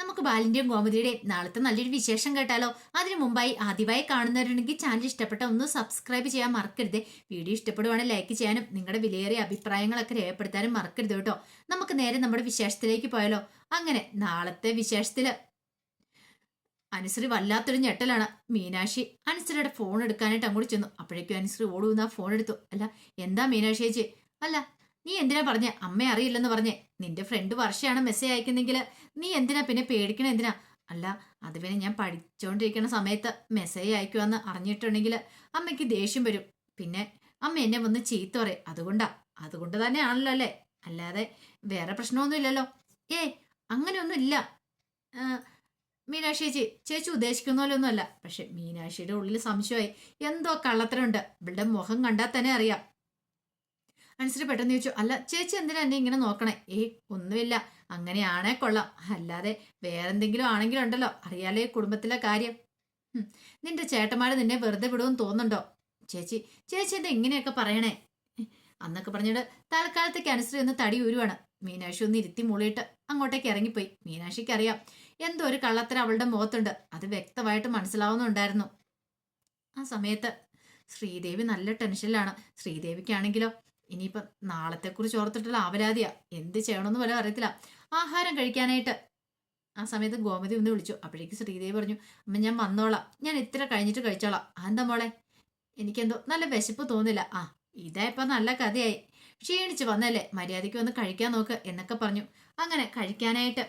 നമുക്ക് ബാലിന്റെയും ഗോമതിയുടെയും നാളത്തെ നല്ലൊരു വിശേഷം കേട്ടാലോ? അതിനു മുമ്പായി ആദ്യമായി കാണുന്നവരുണ്ടെങ്കിൽ ചാനൽ ഇഷ്ടപ്പെട്ട ഒന്ന് സബ്സ്ക്രൈബ് ചെയ്യാൻ മറക്കരുത്. വീഡിയോ ഇഷ്ടപ്പെടുവാണെങ്കിൽ ലൈക്ക് ചെയ്യാനും നിങ്ങളുടെ വിലയേറിയ അഭിപ്രായങ്ങളൊക്കെ രേഖപ്പെടുത്താനും മറക്കരുത് കേട്ടോ. നമുക്ക് നേരെ നമ്മുടെ വിശേഷത്തിലേക്ക് പോയാലോ? അങ്ങനെ നാളത്തെ വിശേഷത്തിൽ അനുശ്രീ വല്ലാത്തൊരു ഞെട്ടലാണ്. മീനാക്ഷി അനുശ്രീയുടെ ഫോൺ എടുക്കാനായിട്ട് അങ്ങോട്ട് ചെന്നു. അപ്പോഴേക്കും അനുശ്രീ ഓടുന്ന ഫോൺ എടുത്തു. അല്ല എന്താ മീനാക്ഷി ചേച്ചി? അല്ല നീ എന്തിനാ പറഞ്ഞ? അമ്മ അറിയില്ലെന്ന് പറഞ്ഞേ. നിന്റെ ഫ്രണ്ട് വർഷയാണ് മെസ്സേജ് അയക്കുന്നെങ്കിൽ നീ എന്തിനാ പിന്നെ പേടിക്കണ എന്തിനാ? അല്ല അത് പിന്നെ ഞാൻ പഠിച്ചുകൊണ്ടിരിക്കുന്ന സമയത്ത് മെസ്സേജ് അയക്കുമെന്ന് അറിഞ്ഞിട്ടുണ്ടെങ്കിൽ അമ്മയ്ക്ക് ദേഷ്യം വരും. പിന്നെ അമ്മ എന്നെ വന്ന് ചീത്ത പറയും. അതുകൊണ്ടാ. അതുകൊണ്ട് തന്നെയാണല്ലോ അല്ലേ? അല്ലാതെ വേറെ പ്രശ്നമൊന്നും ഇല്ലല്ലോ ഏ അങ്ങനെയൊന്നും ഇല്ല മീനാക്ഷി ചേച്ചി ചേച്ചി ഉദ്ദേശിക്കുന്ന പോലെ ഒന്നുമല്ല പക്ഷെ മീനാക്ഷിയുടെ ഉള്ളിൽ സംശയമായി. എന്തോ കള്ളത്തരമുണ്ട്. ഇവളുടെ മുഖം കണ്ടാൽ തന്നെ അറിയാം. അനുസരിച്ച് പെട്ടെന്ന് ചോദിച്ചു അല്ല ചേച്ചി എന്തിനാ എന്നെ ഇങ്ങനെ നോക്കണേ? ഏയ് ഒന്നുമില്ല. അങ്ങനെയാണേ കൊള്ളാം. അല്ലാതെ വേറെന്തെങ്കിലും ആണെങ്കിലും ഉണ്ടല്ലോ. അറിയാലേ കുടുംബത്തിലെ കാര്യം. നിന്റെ ചേട്ടന്മാരെ നിന്നെ വെറുതെ വിടുമെന്ന് തോന്നുന്നുണ്ടോ? ചേച്ചി ചേച്ചി എന്താ ഇങ്ങനെയൊക്കെ പറയണേ? അന്നൊക്കെ പറഞ്ഞിട്ട് തൽക്കാലത്തേക്ക് അനുസരിച്ച് ഒന്ന് തടി ഉരുവാണ് മീനാക്ഷി ഒന്ന് ഇരുത്തി മുളിയിട്ട് അങ്ങോട്ടേക്ക് ഇറങ്ങിപ്പോയി. മീനാക്ഷിക്ക് അറിയാം എന്തോ ഒരു കള്ളത്തരം അവളുടെ മുഖത്തുണ്ട്. അത് വ്യക്തമായിട്ട് മനസ്സിലാവുന്നുണ്ടായിരുന്നു. ആ സമയത്ത് ശ്രീദേവി നല്ല ടെൻഷനിലാണ് ശ്രീദേവിക്കാണെങ്കിലോ ഇനിയിപ്പം നാളത്തെക്കുറിച്ച് ഓർത്തിട്ടുള്ള ആവലാതിയാ എന്ത് ചെയ്യണമെന്ന് പോലും അറിയത്തില്ല. ആഹാരം കഴിക്കാനായിട്ട്. ആ സമയത്ത് ഗോമതി ഒന്ന് വിളിച്ചു. അപ്പോഴേക്ക് ശ്രീദേവി പറഞ്ഞു അമ്മ ഞാൻ വന്നോളാം. ഞാൻ ഇത്ര കഴിഞ്ഞിട്ട് കഴിച്ചോളാം. അതെന്താ മോളെ? എനിക്കെന്തോ നല്ല വിശപ്പ് തോന്നില്ല. ആ ഇതാ ഇപ്പൊ നല്ല കഥയായി. ക്ഷീണിച്ച് വന്നല്ലേ? മര്യാദയ്ക്ക് വന്ന് കഴിക്കാൻ നോക്ക് എന്നൊക്കെ പറഞ്ഞു. അങ്ങനെ കഴിക്കാനായിട്ട്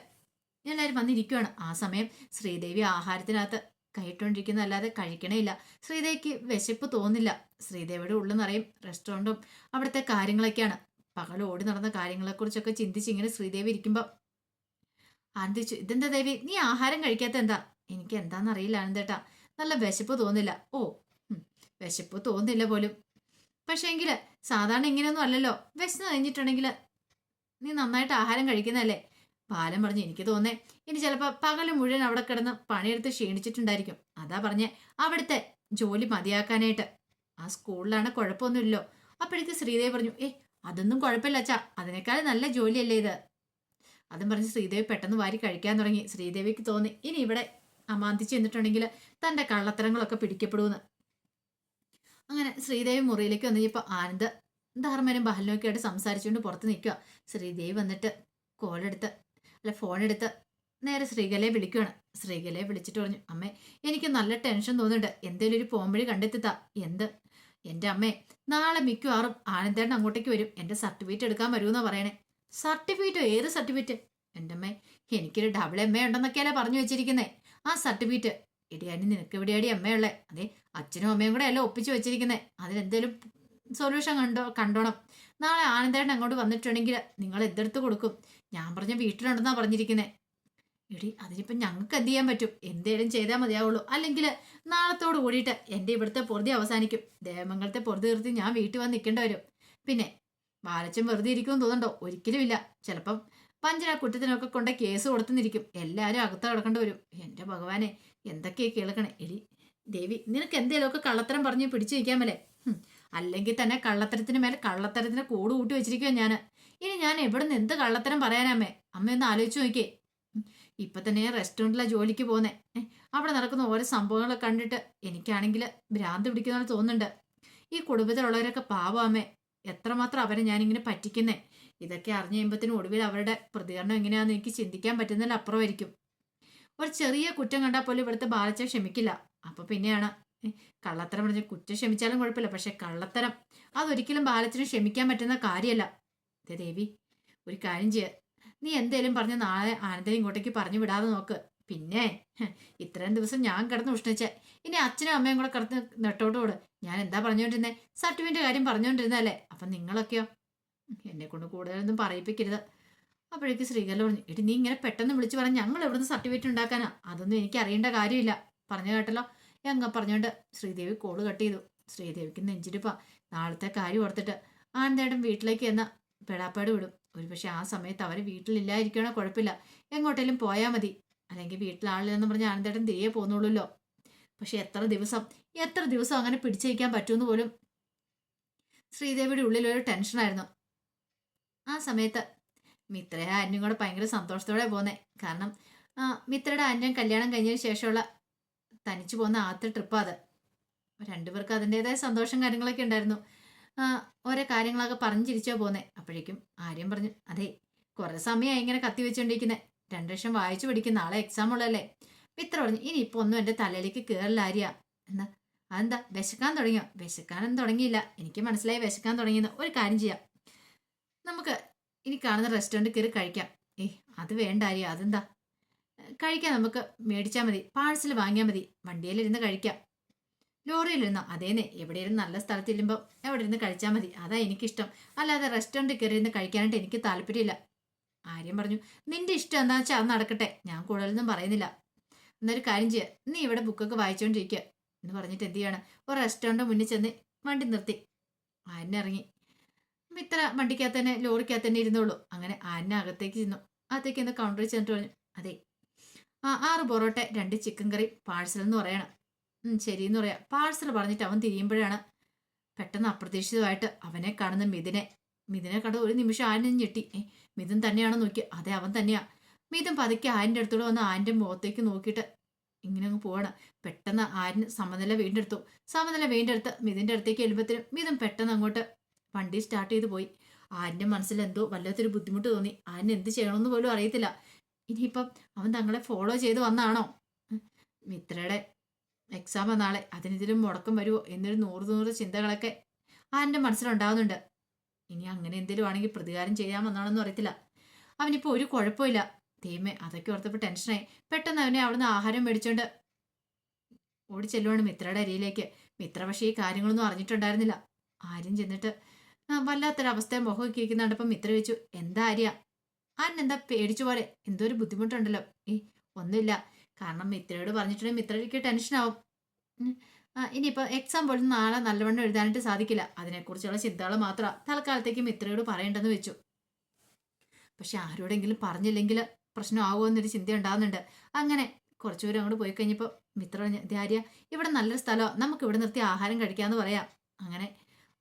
എല്ലാവരും വന്നിരിക്കുവാണ്. ആ സമയം ശ്രീദേവി ആഹാരത്തിനകത്ത് കൈയിട്ടുകൊണ്ടിരിക്കുന്നതല്ലാതെ അല്ലാതെ കഴിക്കണേയില്ല ശ്രീദേവിക്ക് വിശപ്പ് തോന്നില്ല. ശ്രീദേവിയുടെ ഉള്ളിൽ നിറയും റെസ്റ്റോറന്റും അവിടുത്തെ കാര്യങ്ങളൊക്കെയാണ്. പകൽ ഓടി നടന്ന കാര്യങ്ങളെക്കുറിച്ചൊക്കെ ചിന്തിച്ച് ഇങ്ങനെ ശ്രീദേവി ഇരിക്കുമ്പോൾ ആനന്ദിച്ചു ഇതെന്താ ദേവി? നീ ആഹാരം കഴിക്കാത്ത എന്താ? എനിക്ക് എന്താണെന്നറിയില്ല ആനന്ദേട്ടാ. നല്ല വിശപ്പ് തോന്നില്ല. ഓ വിശപ്പ് തോന്നില്ല പോലും. പക്ഷേ എങ്കിൽ സാധാരണ ഇങ്ങനെയൊന്നും അല്ലല്ലോ. വിശന്ന് കഴിഞ്ഞിട്ടുണ്ടെങ്കിൽ നീ നന്നായിട്ട് ആഹാരം കഴിക്കുന്നതല്ലേ? ബാലൻ പറഞ്ഞു എനിക്ക് തോന്നേ. ഇനി ചിലപ്പോൾ പകൽ മുഴുവൻ അവിടെ കിടന്ന് പണിയെടുത്ത് ക്ഷീണിച്ചിട്ടുണ്ടായിരിക്കും. അതാ പറഞ്ഞേ അവിടുത്തെ ജോലി മതിയാക്കാനായിട്ട്. ആ സ്കൂളിലാണ് കുഴപ്പമൊന്നുമില്ലല്ലോ അപ്പോഴേക്ക് ശ്രീദേവി പറഞ്ഞു ഏ അതൊന്നും കുഴപ്പമില്ല അച്ഛാ. അതിനേക്കാൾ നല്ല ജോലിയല്ലേ ഇത്. അതും പറഞ്ഞ് ശ്രീദേവി പെട്ടെന്ന് വാരി കഴിക്കാൻ തുടങ്ങി. ശ്രീദേവിക്ക് തോന്നി ഇനി ഇവിടെ അമാന്തിച്ച് ചെന്നിട്ടുണ്ടെങ്കിൽ തന്റെ കള്ളത്തരങ്ങളൊക്കെ പിടിക്കപ്പെടുമെന്ന്. അങ്ങനെ ശ്രീദേവി മുറിയിലേക്ക് വന്നു ആനന്ദ ധർമ്മനും ബഹലിനൊക്കെ ആയിട്ട് സംസാരിച്ചുകൊണ്ട് പുറത്ത് നിൽക്കുക ശ്രീദേവി വന്നിട്ട് കോളെടുത്ത് അല്ല ഫോൺ എടുത്ത് നേരെ ശ്രീകലയെ വിളിക്കുകയാണ് ശ്രീകലയെ വിളിച്ചിട്ട് പറഞ്ഞു അമ്മേ എനിക്ക് നല്ല ടെൻഷൻ തോന്നുന്നുണ്ട്. എന്തേലും ഒരു പോംവഴി കണ്ടെത്തിത്താ. എന്ത്? എന്റെ അമ്മേ നാളെ മിക്കവാറും ആനന്ദേട്ടൻ അങ്ങോട്ടേക്ക് വരും. എന്റെ സർട്ടിഫിക്കറ്റ് എടുക്കാൻ വരുമെന്നാ പറയണേ. സർട്ടിഫിക്കറ്റോ? ഏത് സർട്ടിഫിക്കറ്റ്? എന്റെ അമ്മേ എനിക്കൊരു ഡബിൾ എം എ ഉണ്ടെന്നൊക്കെയല്ലേ പറഞ്ഞു വെച്ചിരിക്കുന്നേ. ആ സർട്ടിഫിക്കറ്റ് ഇടിയാനി നിനക്ക് ഇവിടെയാടി അമ്മയുള്ളേ അതെ അച്ഛനും അമ്മയും കൂടെ എല്ലാം ഒപ്പിച്ച് വെച്ചിരിക്കുന്നേ. അതിനെന്തേലും സൊല്യൂഷൻ കണ്ടോ കണ്ടോണം. നാളെ ആനന്ദേട്ടൻ അങ്ങോട്ട് വന്നിട്ടുണ്ടെങ്കിൽ നിങ്ങൾ എന്തെടുത്ത് കൊടുക്കും? ഞാൻ പറഞ്ഞ വീട്ടിലുണ്ടെന്നാ പറഞ്ഞിരിക്കുന്നത് എടി അതിനിപ്പം ഞങ്ങൾക്ക് എന്ത് ചെയ്യാൻ പറ്റും? എന്തേലും ചെയ്താൽ മതിയാവുള്ളൂ. അല്ലെങ്കിൽ നാളത്തോട് കൂടിയിട്ട് എന്റെ ഇവിടുത്തെ പൊറുതി അവസാനിക്കും. ദേവമംഗലത്തെ പൊറുതി നിർത്തി ഞാൻ വീട്ടിൽ വന്ന് നിൽക്കേണ്ടി വരും. പിന്നെ ബാലച്ചൻ വെറുതെ ഇരിക്കുമെന്ന് തോന്നണ്ടോ? ഒരിക്കലും ഇല്ല. ചിലപ്പം പഞ്ചര കുറ്റത്തിനൊക്കെ കൊണ്ട് കേസ് കൊടുത്തുനിരിക്കും. എല്ലാവരും അകത്ത് കിടക്കേണ്ടി വരും. എന്റെ ഭഗവാനെ എന്തൊക്കെയാ കേൾക്കണേ? എടി ദേവി നിനക്ക് എന്തേലുമൊക്കെ കള്ളത്തരം പറഞ്ഞ് പിടിച്ചു മേലെ? അല്ലെങ്കിൽ തന്നെ കള്ളത്തരത്തിന് മേലെ കള്ളത്തരത്തിന് കൂട് കൂട്ടി വെച്ചിരിക്കുവോ ഞാൻ ഇനി ഞാൻ എവിടെ നിന്ന് എന്ത് കള്ളത്തരം പറയാനമ്മേ? അമ്മ ഒന്ന് ആലോചിച്ച് നോക്കിയേ. ഇപ്പൊ തന്നെ റെസ്റ്റോറന്റിലെ ജോലിക്ക് പോന്നെ. അവിടെ നടക്കുന്ന ഓരോ സംഭവങ്ങളൊക്കെ കണ്ടിട്ട് എനിക്കാണെങ്കിൽ ഭ്രാന്ത് പിടിക്കുന്ന പോലെ തോന്നുന്നുണ്ട്. ഈ കുടുംബത്തിലുള്ളവരൊക്കെ പാവം അമ്മേ. എത്രമാത്രം അവരെ ഞാനിങ്ങനെ പറ്റിക്കുന്നേ. ഇതൊക്കെ അറിഞ്ഞു കഴിയുമ്പത്തിന് ഒടുവിൽ അവരുടെ പ്രതികരണം എങ്ങനെയാണെന്ന് എനിക്ക് ചിന്തിക്കാൻ പറ്റുന്നതിൽ അപ്പുറമായിരിക്കും. ഒരു ചെറിയ കുറ്റം കണ്ടാൽ പോലും ഇവിടുത്തെ ബാലച്ച ക്ഷമിക്കില്ല. അപ്പൊ പിന്നെയാണ് കള്ളത്തരം പറഞ്ഞ കുറ്റം ക്ഷമിച്ചാലും കുഴപ്പമില്ല. പക്ഷെ കള്ളത്തരം അതൊരിക്കലും ബാലച്ചന് ക്ഷമിക്കാൻ പറ്റുന്ന കാര്യമല്ല. ദേ ദേവി ഒരു കാര്യം ചെയ്യ. നീ എന്തേലും പറഞ്ഞ് നാളെ ആനന്ദനെ ഇങ്ങോട്ടേക്ക് പറഞ്ഞു വിടാതെ നോക്ക്. പിന്നെ ഇത്രയും ദിവസം ഞാൻ കിടന്ന് ഉഷ്ണിച്ച. ഇനി അച്ഛനും അമ്മയും കൂടെ കിടന്ന് നെട്ടോട്ടോട് ഞാൻ എന്താ പറഞ്ഞുകൊണ്ടിരുന്നേ സർട്ടിഫിക്കറ്റ് കാര്യം പറഞ്ഞുകൊണ്ടിരുന്നല്ലേ അപ്പം നിങ്ങളൊക്കെയോ? എന്നെ കൊണ്ട് കൂടുതലൊന്നും പറയിപ്പിക്കരുത്. അപ്പോഴേക്ക് ശ്രീകല പറഞ്ഞു എടി നീ ഇങ്ങനെ പെട്ടെന്ന് വിളിച്ചു പറഞ്ഞു ഞങ്ങൾ എവിടുന്ന് സർട്ടിഫിക്കറ്റ് ഉണ്ടാക്കാനാ? അതൊന്നും എനിക്ക് അറിയേണ്ട കാര്യമില്ല. പറഞ്ഞു കേട്ടല്ലോ. അങ്ങ പറഞ്ഞുകൊണ്ട് ശ്രീദേവി കോൾ കട്ട് ചെയ്തു. ശ്രീദേവിക്ക് നെഞ്ചിരിപ്പാ നാളത്തെ കാര്യം ഓർത്തിട്ട് ആനന്ദേട്ടൻ വീട്ടിലേക്ക് എന്ന പെടാപ്പാട് വിടും ഒരുപക്ഷെ ആ സമയത്ത് അവർ വീട്ടിലില്ലായിരിക്കണോ കുഴപ്പമില്ല. എങ്ങോട്ടേലും പോയാൽ മതി. അല്ലെങ്കിൽ വീട്ടിലാളില്ലെന്ന് പറഞ്ഞ് ആനന്ദേട്ടൻ തിരികെ പോന്നുള്ളൂല്ലോ പക്ഷെ എത്ര ദിവസം എത്ര ദിവസം അങ്ങനെ പിടിച്ചേക്കാൻ പറ്റുമെന്ന് പോലും ശ്രീദേവിയുടെ ഉള്ളിലൊരു ടെൻഷനായിരുന്നു. ആ സമയത്ത് മിത്രയെ അന്യം കൂടെ ഭയങ്കര സന്തോഷത്തോടെ പോന്നെ. കാരണം മിത്രയുടെ അന്യം കല്യാണം കഴിഞ്ഞതിന് ശേഷമുള്ള തനിച്ചു പോകുന്ന ആദ്യത്തെ ട്രിപ്പാ അത്. രണ്ടുപേർക്ക് അതിന്റെതായ സന്തോഷം കാര്യങ്ങളൊക്കെ ഉണ്ടായിരുന്നു. ഓരോ കാര്യങ്ങളൊക്കെ പറഞ്ഞു ചിരിച്ചോ പോന്നെ. അപ്പോഴേക്കും ആര്യം പറഞ്ഞു അതെ കുറെ സമയമായി ഇങ്ങനെ കത്തി വെച്ചോണ്ടിരിക്കുന്നത് രണ്ടു ലക്ഷം വായിച്ചു പഠിക്കും നാളെ എക്സാം ഉള്ളല്ലേ മിത്ര പറഞ്ഞു ഇനി ഇപ്പൊ ഒന്നും എന്റെ തലയിലേക്ക് കയറില്ല ആര്യ. എന്താ അതെന്താ വിശക്കാൻ തുടങ്ങിയോ? വിശക്കാനൊന്നും തുടങ്ങിയില്ല. എനിക്ക് മനസ്സിലായി വിശക്കാൻ തുടങ്ങിയെന്ന് ഒരു കാര്യം ചെയ്യാം. നമുക്ക് ഇനി കാണുന്ന റെസ്റ്റോറന്റ് കയറി കഴിക്കാം. ഏയ് അത് വേണ്ട ആര്യ. അതെന്താ? കഴിക്കാം നമുക്ക്. മേടിച്ചാൽ മതി. പാഴ്സൽ വാങ്ങിയാൽ മതി. വണ്ടിയിലിരുന്ന് കഴിക്കാം. ലോറിയിലിരുന്നോ. അതേന്നെ എവിടെയിരുന്ന് നല്ല സ്ഥലത്തില്ലുമ്പോൾ എവിടെ ഇരുന്ന് കഴിച്ചാൽ മതി. അതാ എനിക്കിഷ്ടം. അല്ലാതെ റെസ്റ്റോറന്റ് കയറി ഇരുന്ന് കഴിക്കാനായിട്ട് എനിക്ക് താല്പര്യമില്ല. ആര്യം പറഞ്ഞു നിന്റെ ഇഷ്ടം എന്താണെന്ന് വെച്ചാൽ അത് നടക്കട്ടെ. ഞാൻ കൂടുതലൊന്നും പറയുന്നില്ല. എന്നൊരു കാര്യം ചെയ്യുക നീ ഇവിടെ ബുക്കൊക്കെ വായിച്ചുകൊണ്ടിരിക്കുക എന്ന് പറഞ്ഞിട്ട് എന്ത് ചെയ്യാണ്? ഒരു റെസ്റ്റോറന്റ് മുന്നിൽ ചെന്ന് വണ്ടി നിർത്തി. ആരനെ ഇറങ്ങി. ഇത്ര വണ്ടിക്കകത്ത് തന്നെ ലോറിക്കകത്ത് തന്നെ ഇരുന്നോളൂ. അങ്ങനെ ആരനെ അകത്തേക്ക് ചെന്നു. അകത്തേക്ക് എന്ന് കൗണ്ടറിൽ ചെന്നിട്ട് പറഞ്ഞു അതെ ആ ആറ് പൊറോട്ട രണ്ട് ചിക്കൻ കറി പാഴ്സൽ എന്ന് പറയണം. ശരിയെന്ന് പറയാം. പാഴ്സൽ പറഞ്ഞിട്ട് അവൻ തിരിയുമ്പോഴാണ് പെട്ടെന്ന് അപ്രതീക്ഷിതമായിട്ട് അവനെ കാണുന്ന മിഥുനെ. മിഥുനെ കണ്ട് ഒരു നിമിഷം ആരും ഞെട്ടി. ഏ മിഥുൻ തന്നെയാണോ നോക്കി അതെ അവൻ തന്നെയാ. മിഥുൻ പതുക്കെ ആരിന്റെ അടുത്തോടെ വന്ന് ആന്റെ മുഖത്തേക്ക് നോക്കിയിട്ട് ഇങ്ങനെ അങ്ങ് പോവാണ്. പെട്ടെന്ന് ആരിന് സമനില വീണ്ടെടുത്തു. സമനില വീണ്ടെടുത്ത് മിഥുന്റെ അടുത്തേക്ക് എഴുമ്പത്തിനും മിഥുൻ പെട്ടെന്ന് അങ്ങോട്ട് വണ്ടി സ്റ്റാർട്ട് ചെയ്ത് പോയി. ആരിന്റെ മനസ്സിൽ എന്തോ വല്ലാത്തൊരു ബുദ്ധിമുട്ട് തോന്നി. ആരിന് എന്ത് ചെയ്യണമെന്ന് പോലും അറിയത്തില്ല. ഇനിയിപ്പം അവൻ തങ്ങളെ ഫോളോ ചെയ്ത് വന്നാണോ? മിത്രയുടെ എക്സാം നാളെ. അതിനെതിരും മുടക്കം വരുമോ എന്നൊരു നൂറ് നൂറ് ചിന്തകളൊക്കെ ആ എന്റെ മനസ്സിലുണ്ടാകുന്നുണ്ട് ഇനി അങ്ങനെ എന്തെങ്കിലും ആണെങ്കിൽ പ്രതികാരം ചെയ്യാമെന്നാണെന്നും അറിയത്തില്ല. അവനിപ്പോൾ ഒരു കുഴപ്പമില്ല. ദൈവമേ അതൊക്കെ ഓർത്തപ്പോൾ ടെൻഷനായി. പെട്ടെന്ന് അവനെ അവിടുന്ന് ആഹാരം മേടിച്ചോണ്ട് ഓടി ചെല്ലുവാണ് മിത്രയുടെ അരിയിലേക്ക്. മിത്ര പക്ഷേ ഈ കാര്യങ്ങളൊന്നും അറിഞ്ഞിട്ടുണ്ടായിരുന്നില്ല. ആര്യം ചെന്നിട്ട് വല്ലാത്തൊരവസ്ഥ മുഖമൊക്കെ ഇരിക്കുന്ന കണ്ടപ്പം മിത്ര ചോദിച്ചു എന്താ ആര്യ? ആരെന്താ പേടിച്ചു പോലെ? എന്തോ ഒരു ബുദ്ധിമുട്ടുണ്ടല്ലോ. ഏ ഒന്നുമില്ല. കാരണം മിത്രയോട് പറഞ്ഞിട്ടുണ്ടെങ്കിൽ മിത്രയ്ക്ക് ടെൻഷനാവും ഇനിയിപ്പോൾ എക്സാം പോലും നാളെ നല്ലവണ്ണം എഴുതാനായിട്ട് സാധിക്കില്ല. അതിനെക്കുറിച്ചുള്ള ചിന്തകൾ മാത്രം തൽക്കാലത്തേക്ക് മിത്രയോട് പറയേണ്ടെന്ന് വെച്ചു. പക്ഷെ ആരോടെങ്കിലും പറഞ്ഞില്ലെങ്കിൽ പ്രശ്നമാകുമോ എന്നൊരു ചിന്ത ഉണ്ടാകുന്നുണ്ട് അങ്ങനെ കുറച്ചു ദൂരം അങ്ങോട്ട് പോയി കഴിഞ്ഞപ്പോൾ മിത്ര ധാര്യ ഇവിടെ നല്ലൊരു സ്ഥലമാണ് നമുക്ക് ഇവിടെ നിർത്തി ആഹാരം കഴിക്കാമെന്ന് പറയാം. അങ്ങനെ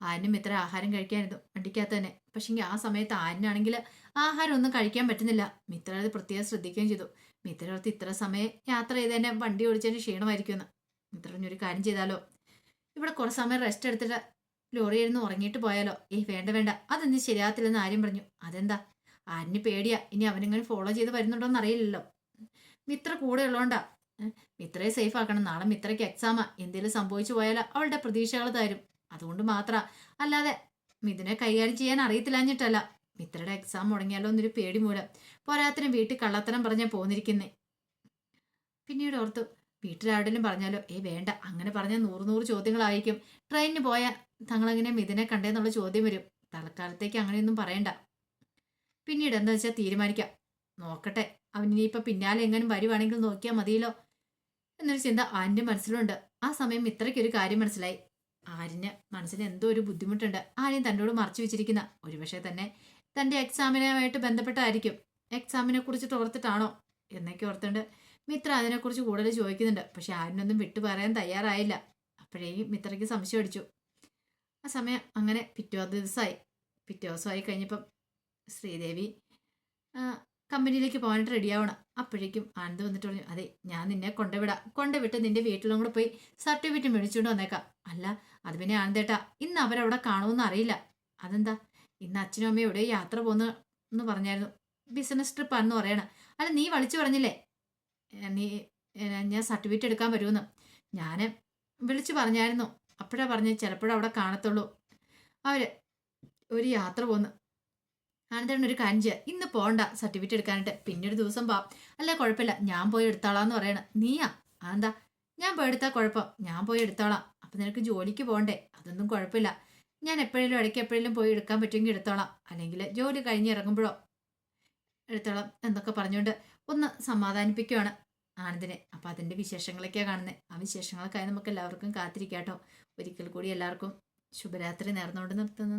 ആരിനും മിത്ര ആഹാരം കഴിക്കാനിരുന്നു വണ്ടിക്കകത്ത് തന്നെ. പക്ഷെങ്കിൽ ആ സമയത്ത് ആരിനാണെങ്കിൽ ആഹാരം ഒന്നും കഴിക്കാൻ പറ്റുന്നില്ല. മിത്ര അത് പ്രത്യേകം ശ്രദ്ധിക്കുകയും ചെയ്തു. മിത്ര ഓർത്ത് ഇത്ര സമയം യാത്ര തന്നെ വണ്ടി ഓടിച്ചതിന് ക്ഷീണമായിരിക്കുമെന്ന്. പറഞ്ഞൊരു കാര്യം ചെയ്താലോ? ഇവിടെ കുറച്ച് സമയം റെസ്റ്റ് എടുത്തിട്ട് ലോറി ഇരുന്ന് ഉറങ്ങിയിട്ട് പോയാലോ? ഏയ് വേണ്ട വേണ്ട. അതൊന്നും ശരിയാകത്തില്ലെന്ന് ആര്യം പറഞ്ഞു. അതെന്താ? ആരിന് പേടിയാ? ഇനി അവനെങ്ങനെ ഫോളോ ചെയ്ത് വരുന്നുണ്ടോന്ന് അറിയില്ലല്ലോ മിത്ര കൂടെ ഉള്ളോണ്ടാ. മിത്രയെ സേഫ് ആക്കണം. നാളെ മിത്രയ്ക്ക് എക്സാമാ എന്തെങ്കിലും സംഭവിച്ചു പോയാലോ അവളുടെ പ്രതീക്ഷകൾ തരും. അതുകൊണ്ട് മാത്ര. അല്ലാതെ മിഥുനെ കൈകാര്യം ചെയ്യാൻ അറിയത്തില്ലാഞ്ഞിട്ടല്ല. മിത്രയുടെ എക്സാം മുടങ്ങിയാലോ എന്നൊരു പേടി മൂലം പോരാത്തരം വീട്ടിൽ കള്ളത്തരം പറഞ്ഞാൽ പോന്നിരിക്കുന്നേ. പിന്നീട് ഓർത്തു വീട്ടിലാരുടെയും പറഞ്ഞാലോ? ഏ വേണ്ട അങ്ങനെ പറഞ്ഞാൽ നൂറ് നൂറ് ചോദ്യങ്ങളായിരിക്കും. ട്രെയിനിന് പോയാൽ തങ്ങളെങ്ങനെ മിഥുനെ കണ്ടേന്നുള്ള ചോദ്യം വരും. തൽക്കാലത്തേക്ക് അങ്ങനെയൊന്നും പറയണ്ട. പിന്നീട് എന്താ വെച്ചാൽ തീരുമാനിക്കാം. നോക്കട്ടെ അവൻ ഇനിയിപ്പോൾ പിന്നാലെ എങ്ങനെ വരുവാണെങ്കിൽ നോക്കിയാൽ മതിയല്ലോ. എന്നൊരു ചിന്ത ആരിന്റെ മനസ്സിലുണ്ട്. ആ സമയം ഇത്രയ്ക്കൊരു കാര്യം മനസ്സിലായി. ആരിന് മനസ്സിന് എന്തോ ഒരു ബുദ്ധിമുട്ടുണ്ട്. ആരെയും തന്നോട് മറച്ചു വെച്ചിരിക്കുന്ന. ഒരുപക്ഷെ തന്നെ തന്റെ എക്സാമിനുമായിട്ട് ബന്ധപ്പെട്ടായിരിക്കും. എക്സാമിനെ കുറിച്ച് ഓർത്തിട്ടാണോ? എന്നൊക്കെ ഓർത്തുണ്ട് മിത്ര അതിനെക്കുറിച്ച് കൂടുതൽ ചോദിക്കുന്നുണ്ട്. പക്ഷെ ആരിനൊന്നും വിട്ടു പറയാൻ തയ്യാറായില്ല. അപ്പോഴേക്കും മിത്രയ്ക്ക് സംശയം അടിച്ചു ആ സമയം അങ്ങനെ പിറ്റേ ദിവസമായി. പിറ്റേ ദിവസമായി കഴിഞ്ഞപ്പം ശ്രീദേവി കമ്പനിയിലേക്ക് പോകാനായിട്ട് റെഡിയാവണം. അപ്പോഴേക്കും ആനന്ദ് വന്നിട്ട് പറഞ്ഞു അതെ ഞാൻ നിന്നെ കൊണ്ടുവിടാം. കൊണ്ടുവിട്ട് നിന്റെ വീട്ടിലും കൂടെ പോയി സർട്ടിഫിക്കറ്റ് മേടിച്ചുകൊണ്ട് വന്നേക്കാം. അല്ല അത് പിന്നെ ആനന്ദേട്ടാ. ഇന്ന് അവരവിടെ കാണുമെന്ന് അറിയില്ല അതെന്താ? ഇന്ന് അച്ഛനും അമ്മയും എവിടെ യാത്ര പോന്ന് എന്ന് പറഞ്ഞായിരുന്നു. ബിസിനസ് ട്രിപ്പാണെന്ന് പറയണം. അല്ല നീ വിളിച്ചു പറഞ്ഞില്ലേ? നീ ഞാൻ സർട്ടിഫിക്കറ്റ് എടുക്കാൻ വരുമെന്ന്. ഞാൻ വിളിച്ചു പറഞ്ഞായിരുന്നു. അപ്പോഴാണ് പറഞ്ഞ് ചിലപ്പോഴും അവിടെ കാണത്തുള്ളൂ. അവർ ഒരു യാത്ര പോന്ന്. ആനന്ദേട്ടൻ ഒരു കാര്യം ചെയ്യുക ഇന്ന് പോണ്ട സർട്ടിഫിക്കറ്റ് എടുക്കാനായിട്ട്. പിന്നെ ഒരു ദിവസം പോവാം അല്ല കുഴപ്പമില്ല. ഞാൻ പോയി എടുത്തോളാന്ന് പറയണം. നീയാ? അതെന്താ? ഞാൻ പോയി എടുത്താൽ കുഴപ്പം. ഞാൻ പോയി എടുത്തോളാം. അപ്പം നിനക്ക് ജോലിക്ക് പോകണ്ടേ? അതൊന്നും കുഴപ്പമില്ല. ഞാൻ എപ്പോഴും ഇടയ്ക്ക് എപ്പോഴും പോയി എടുക്കാൻ പറ്റുമെങ്കിൽ എടുത്തോളാം. അല്ലെങ്കിൽ ജോലി കഴിഞ്ഞ് ഇറങ്ങുമ്പോഴോ എടുത്തോളാം എന്നൊക്കെ പറഞ്ഞുകൊണ്ട് ഒന്ന് സമാധാനിപ്പിക്കുകയാണ് ആനന്ദിനെ. അപ്പം അതിന്റെ വിശേഷങ്ങളൊക്കെയാണ് കാണുന്നത് ആ വിശേഷങ്ങൾക്കായി നമുക്ക് എല്ലാവർക്കും കാത്തിരിക്കാട്ടോ. ഒരിക്കൽ കൂടി എല്ലാവർക്കും ശുഭരാത്രി നേർന്നുകൊണ്ട് നിർത്തുന്നു.